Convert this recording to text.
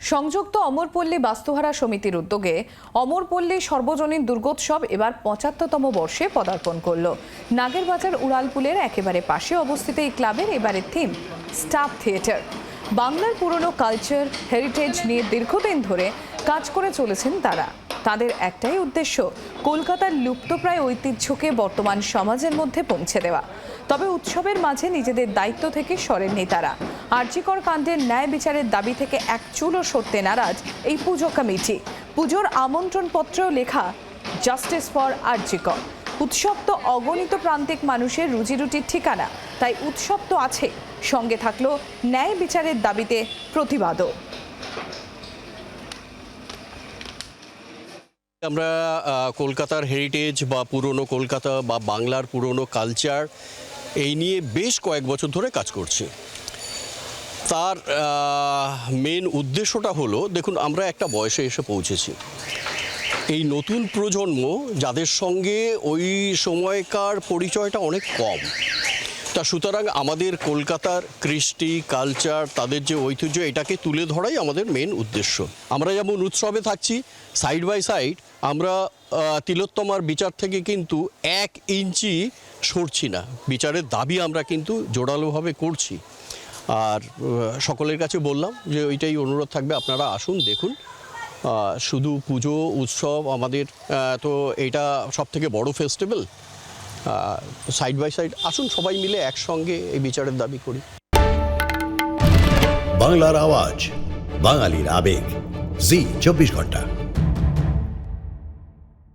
সংযুক্ত অমরপল্লী বাস্তুহারা সমিতির উদ্যোগে অমরপল্লী সর্বজনীন দুর্গোৎসব এবার পঁচাত্তরতম বর্ষে পদার্পণ করল। নাগেরবাজার উড়ালপুলের একেবারে পাশে অবস্থিত এই ক্লাবের এবারের থিম স্টাফ থিয়েটার। বাংলার পুরনো কালচার হেরিটেজ নিয়ে দীর্ঘদিন ধরে কাজ করে চলেছেন তারা। তাদের একটাই উদ্দেশ্য, কলকাতার লুপ্তপ্রায় ঐতিহ্যকে বর্তমান সমাজের মধ্যে পৌঁছে দেওয়া। তবে উৎসবের মাঝে নিজেদের দায়িত্ব থেকে সরেননি তারা। আর্যিকর কাণ্ডের ন্যায় বিচারের দাবি থেকে এক চুলও সরতে নারাজ এই পুজো কমিটি। পুজোর আমন্ত্রণপত্রেও লেখা, জাস্টিস ফর আর্যিকর উৎসব তো অগণিত প্রান্তিক মানুষের রুজিরুটির ঠিকানা। তাই উৎসব তো আছে। সঙ্গে থাকল ন্যায় বিচারের দাবিতে প্রতিবাদও। আমরা কলকাতার হেরিটেজ বা পুরনো কলকাতা বা বাংলার পুরনো কালচার এই নিয়ে বেশ কয়েক বছর ধরে কাজ করছি। তার মেন উদ্দেশ্যটা হলো, দেখুন, আমরা একটা বয়সে এসে পৌঁছেছি। এই নতুন প্রজন্ম, যাদের সঙ্গে ওই সময়কার পরিচয়টা অনেক কম, তা সুতরাং আমাদের কলকাতার কৃষ্টি, কালচার, তাদের যে ঐতিহ্য, এটাকে তুলে ধরাই আমাদের মেন উদ্দেশ্য। আমরা যেমন উৎসবে থাকছি সাইড বাই সাইড আমরা তিলোত্তমার বিচার থেকে কিন্তু এক ইঞ্চি সরছি না। বিচারের দাবি আমরা কিন্তু জোরালোভাবে করছি। আর সকলের কাছে বললাম যে ওইটাই অনুরোধ থাকবে, আপনারা আসুন, দেখুন। শুধু পুজো, উৎসব, আমাদের তো এটা সব থেকে বড় ফেস্টিভ্যাল সাইড বাই সাইড আসুন, সবাই মিলে একসঙ্গে এই বিচারের দাবি করি। বাংলার আওয়াজ, বাঙালির আবেগ। জি, চব্বিশ ঘণ্টা।